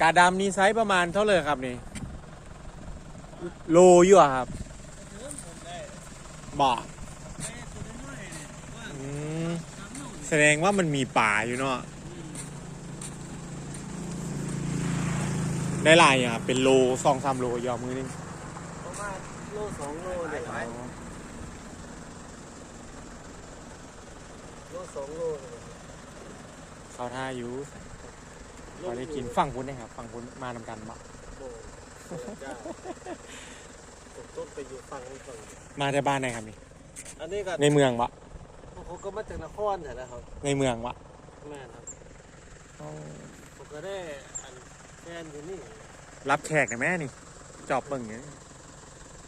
กาดำนี่ไซส์ประมาณเท่าเลยครับนี่ โลอยู่อะครับบ่อืมแสดงว่ามันมีป่าอยู่เนาะได้หลายอย่างครับเป็นโลสองสามโลยอมมือนึงประมาณโลสองโลเนี่ยโลสองโลเนี่ยเขาท่าอยู่ พอได้กินฝั่งพุ้นนะครับฝั่งพุ้นมานำกันบ่โลจ้าตกต้นไปอยู่ฝั่งนี้ฝั่งนี้มาแต่บ้านไหนครับนี่อันนี้ก็ในเมืองวะเขาก็มาจากนครแต่นะครับในเมืองวะแม่ครับผมก็ได้อันแฟนอยู่นี่รับแขกนะแม่นี่จอบเบิ่งอย่างนี้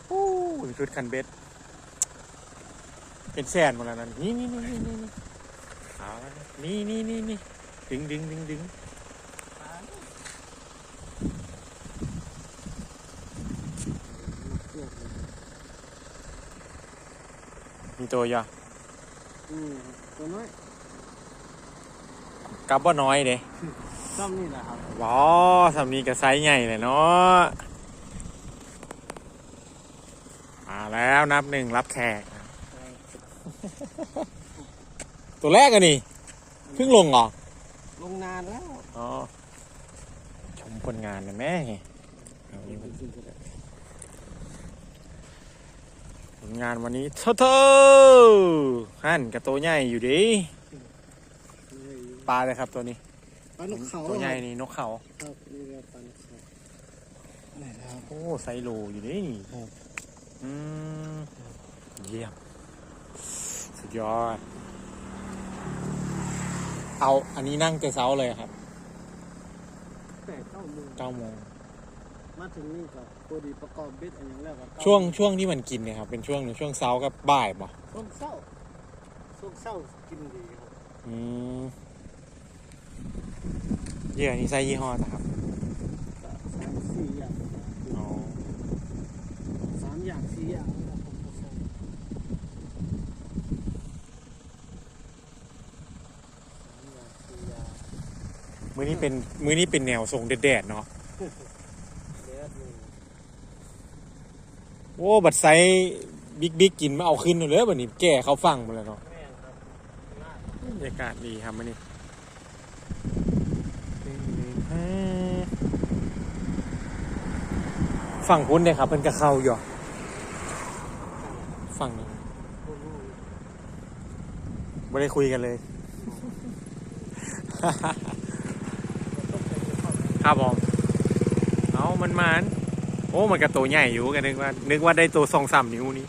โอ้ยชุดคันเบ็ดเป็นแสนหมดแล้วนั่นนี่นี่นี่นี่นี่เอาละนี่นี่นี่นี่ดึงดึงดึงดึง มีตัวอยะอืมตัวน้อยกับว่าน้อยเด้ซ้ำนี่แหละครับว้าสำนีกับไซส์ใหญ่เลยเนาะมาแล้วนับหนึ่งรับแขก ตัวแรกอะนี่เพิ่งลงเหรอ ลงนานแล้ว อ๋อ ชมผลงานนะแม่เอานี่มัน ผลงานวันนี้เท่าเท่าหั่นกับตัวใหญ่อยู่ดิปลาเลยครับตัวนี้ปลานกเขาตัวใหญ่นี่นกเขาครับนี่เรียกปลานกเขาไหนนะครับโอ้ไซโลอยู่ดินี่อืมเยี่ยมสุดยอด เอาอันนี้นั่งแต่เช้าเลยครับแต่เก้าโมงเก้าโมง มาถึงนี่ก็พอดีประกอบเบ็ดอันอย่างแล้วก็เก้าช่วงช่วงที่มันกินเนี่ยครับเป็นช่วงช่วงเช้ากับบ่ายป่ะช่วงเศร้าช่วงเศร้ากินดีครับอืมเหยื่อนี่ไซยี่ห้อนะครับก็สามสี่อย่างอ๋อสามอย่างสี่อย่างนะครับผมก็ใส่สามอย่างสี่อย่าง มือนี้เป็นมือนี้เป็นแนวทรงแดดๆเนาะ เดี๋ยวนี่ โอ้บัดไซบิ๊กบิ๊กกินมาเอาขึ้นเลยบัดนี้แก่เขาฟังหมดแล้วเนาะแม่นครับลาดบรรยากาศดีครับมันนี่ฝั่งพุ้นเนี่ยครับเป็นกระเข้าอยู่ฝั่งนี้คนรู้ไม่ได้คุยกันเลย ครับผมเอามันมาน โอ้ มันก็ตัวใหญ่อยู่กันนึกว่า นึกว่าได้ตัวสองสามนิ้วนี้